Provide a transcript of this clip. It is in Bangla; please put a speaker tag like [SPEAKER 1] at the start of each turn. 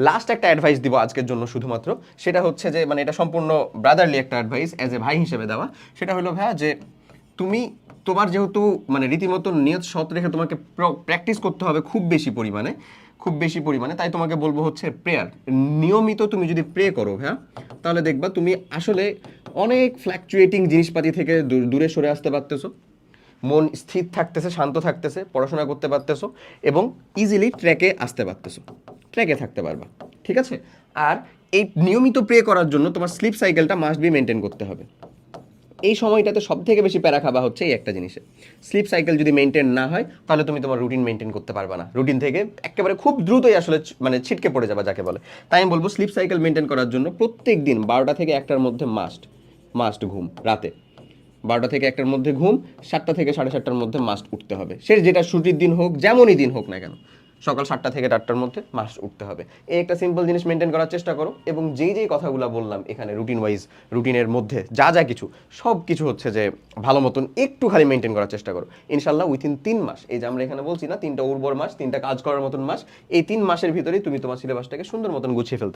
[SPEAKER 1] লাস্ট একটা অ্যাডভাইস দিব আজকের জন্য শুধুমাত্র। সেটা হচ্ছে যে মানে এটা সম্পূর্ণ ব্রাদারলি একটা অ্যাডভাইস অ্যাজ এ ভাই হিসেবে দেওয়া। সেটা হলো, ভাইয়া, যে তুমি, তোমার যেহেতু মানে রীতিমতো নিয়ত সৎ রেখে তোমাকে প্র্যাকটিস করতে হবে খুব বেশি পরিমাণে, খুব বেশি পরিমাণে, তাই তোমাকে বলব হচ্ছে প্রেয়ার নিয়মিত তুমি যদি প্রে করো হ্যাঁ তাহলে দেখবা তুমি আসলে অনেক ফ্ল্যাকচুয়েটিং জিনিসপাতি থেকে দূর- সরে আসতে পারতেছো। মন স্থির থাকতেছে, শান্ত থাকতেছে, পড়াশোনা করতে পারতেছো এবং ইজিলি ট্র্যাকে আসতে পারতেছো। ট্র্যাকে থাকতে পারবা, ঠিক আছে? আর এই নিয়মিত প্রে করার জন্য তোমার স্লিপ সাইকেলটা মাস্ট বি মেনটেন করতে হবে। এই সময়টাতে সব থেকে বেশি প্যারা খাওয়া হচ্ছে এই একটা জিনিসে। স্লিপ সাইকেল যদি মেনটেন না হয়, তাহলে তুমি তোমার রুটিন মেনটেন করতে পারবে না। রুটিন থেকে একেবারে খুব দ্রুতই আসলে মানে ছিটকে পড়ে যাবে, যাকে বলে। তাই আমি বলব স্লিপ সাইকেল মেনটেন করার জন্য প্রত্যেক দিন বারোটা থেকে একটার মধ্যে মাস্ট মাস্ট ঘুম, রাতে। বারোটা থেকে একটার মধ্যে ঘুম, সাতটা থেকে সাড়ে সাতটার মধ্যে মাস্ট উঠতে হবে। সে যেটা ছুটির দিন হোক, যেমনই দিন হোক না কেন। সকাল সাতটা থেকে আটটার মধ্যে মাস উঠতে হবে। এই একটা সিম্পল জিনিস মেনটেন করার চেষ্টা করো। এবং যেই যেই কথাগুলো বললাম এখানে রুটিন ওয়াইজ রুটিনের মধ্যে যা যা কিছু, সব কিছু হচ্ছে যে ভালো মতন একটু খালি মেনটেন করার চেষ্টা করো। ইনশাল্লাহ উইথিন তিন মাস, এই যে আমরা এখানে বলছি না, তিনটা উর্বর মাস, তিনটা কাজ করার মতন মাস, এই তিন মাসের ভিতরেই তুমি তোমার সিলেবাসটাকে সুন্দর মতন গুছিয়ে ফেলতে